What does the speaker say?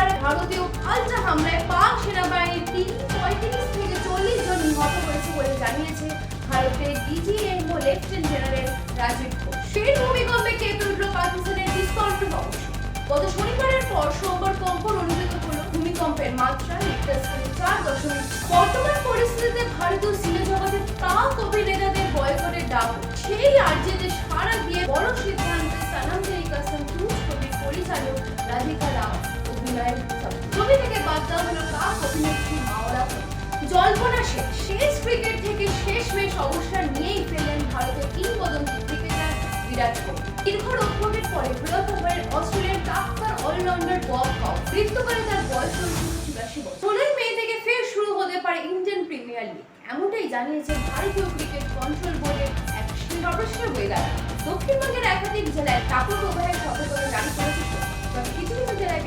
নিয়ন্ত্রণ ভারতীয় পাল্টা হামলায় পাক সেনাবাহিনীর তিন পঁয়ত্রিশ থেকে চল্লিশ জন নিহত হয়েছে বলে জানিয়েছে ভারতের DGMO lieutenant general Rajiv Ghosh. ফের ভূমিকম্পে কেঁপে উঠল পাকিস্তানের ডিসকন্ট্রোল অবশ্য গত শনিবারের পর সোমবার কম্পন অনুভূত হলো ভূমিকম্পের মাত্রা রিক্টার চার দশমিক। বর্তমান পরিস্থিতিতে ভারতীয় সিনে জগতে প্রাক অভিনেতাদের বয়কটের ডাক। সেই আর্যেতে সারা দিয়ে বড় সিদ্ধান্তে তেরি কাসম টু জল্পনা শেষ। শেষ ক্রিকেট থেকে শেষ মেশ অবসর নিয়েই ফেললেন ভারতের কিংবদন্তি ক্রিকেটার বিরাট কোহলি। দীর্ঘ রোগভোগের পরে বৃহৎ ওভারের অস্ট্রেলিয়ার প্রাক্তন অলরাউন্ডার বব কাউ মৃত্যুকালে তার বয়স হয়েছিল চুরাশি বছর। ষোলোই মে থেকে ফের শুরু হতে পারে ইন্ডিয়ান প্রিমিয়ার লিগ। এমনটাই জানিয়েছে ভারতীয় ক্রিকেট কন্ট্রোল বোর্ডের এক সদস্য ওয়েদার দক্ষিণবঙ্গের একাধিক জেলায় কাপড় প্রবাহের সতর্কতা জারি করেছে তবে কিছু কিছু জেলায়